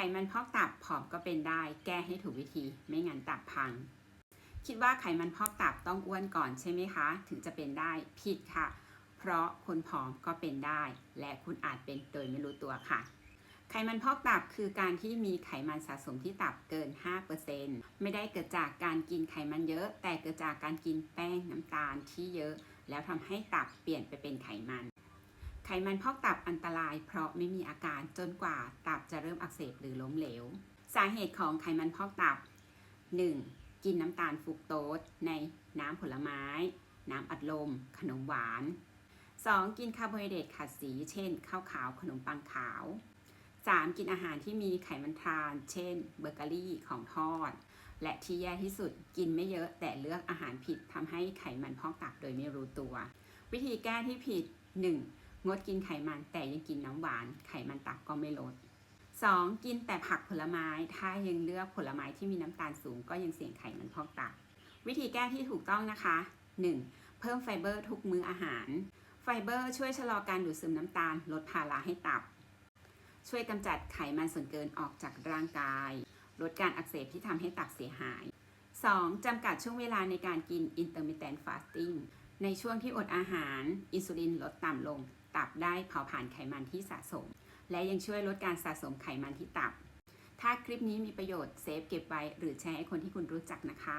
ไมันพอกตับผอมก็เป็นได้ แก้ให้ถูกวิธีไม่งั้นตับพัง คิดว่าไขมันพอกตับต้องอ้วนก่อนใช่ไหมคะ ถึงจะเป็นได้ผิดค่ะ เพราะคนผอมก็เป็นได้ และคุณอาจเป็นโดยไม่รู้ตัวค่ะ ไขมันพอกตับคือการที่มีไขมันสะสมที่ตับเกิน 5%ไม่ได้เกิดจากการกินไขมันเยอะ แต่เกิดจากการกินแป้งน้ำตาลที่เยอะ แล้วทำให้ตับเปลี่ยนไปเป็นไขมัน ไขมันพอกตับอันตราย เพราะไม่มีอาการจนกว่าตับจะเริ่มอักเสบหรือล้มเหลว สาเหตุของไขมันพอกตับ 1. กินน้ำตาลฟุกโตสในน้ำผลไม้ น้ำอัดลม ขนมหวาน 2. กินคาร์โบไฮเดรตขัดสี เช่น ข้าวขาวขนมปังขาว 3. กินอาหารที่มีไขมันทราน เช่น เบเกอรี่ของทอด และที่แย่ที่สุดกินไม่เยอะแต่เลือกอาหารผิดทำให้ไขมันพอกตับโดยไม่รู้ตัว วิธีแก้ที่ผิด 1. งดกินไขมันแต่ยังกินน้ำหวาน ไขมันตับก็ไม่ลด 2. กินแต่ผักผลไม้ ถ้ายังเลือกผลไม้ที่มีน้ำตาลสูง ก็ยังเสี่ยงไขมันพอกตับ วิธีแก้ที่ถูกต้องนะคะ 1. เพิ่มไฟเบอร์ทุกมื้ออาหาร ไฟเบอร์ช่วยชะลอการดูดซึมน้ำตาล ลดภาระให้ตับ ช่วยกำจัดไขมันส่วนเกินออกจากร่างกาย ลดการอักเสบที่ทำให้ตับเสียหาย 2. จำกัดช่วงเวลาในการกิน intermittent fasting ในช่วงที่อดอาหาร อินซูลินลดต่ำลง ตับได้เผาผลาญไขมันที่สะสม และยังช่วยลดการสะสมไขมันที่ตับ ถ้าคลิปนี้มีประโยชน์เซฟเก็บไว้หรือแชร์ให้คนที่คุณรู้จักนะคะ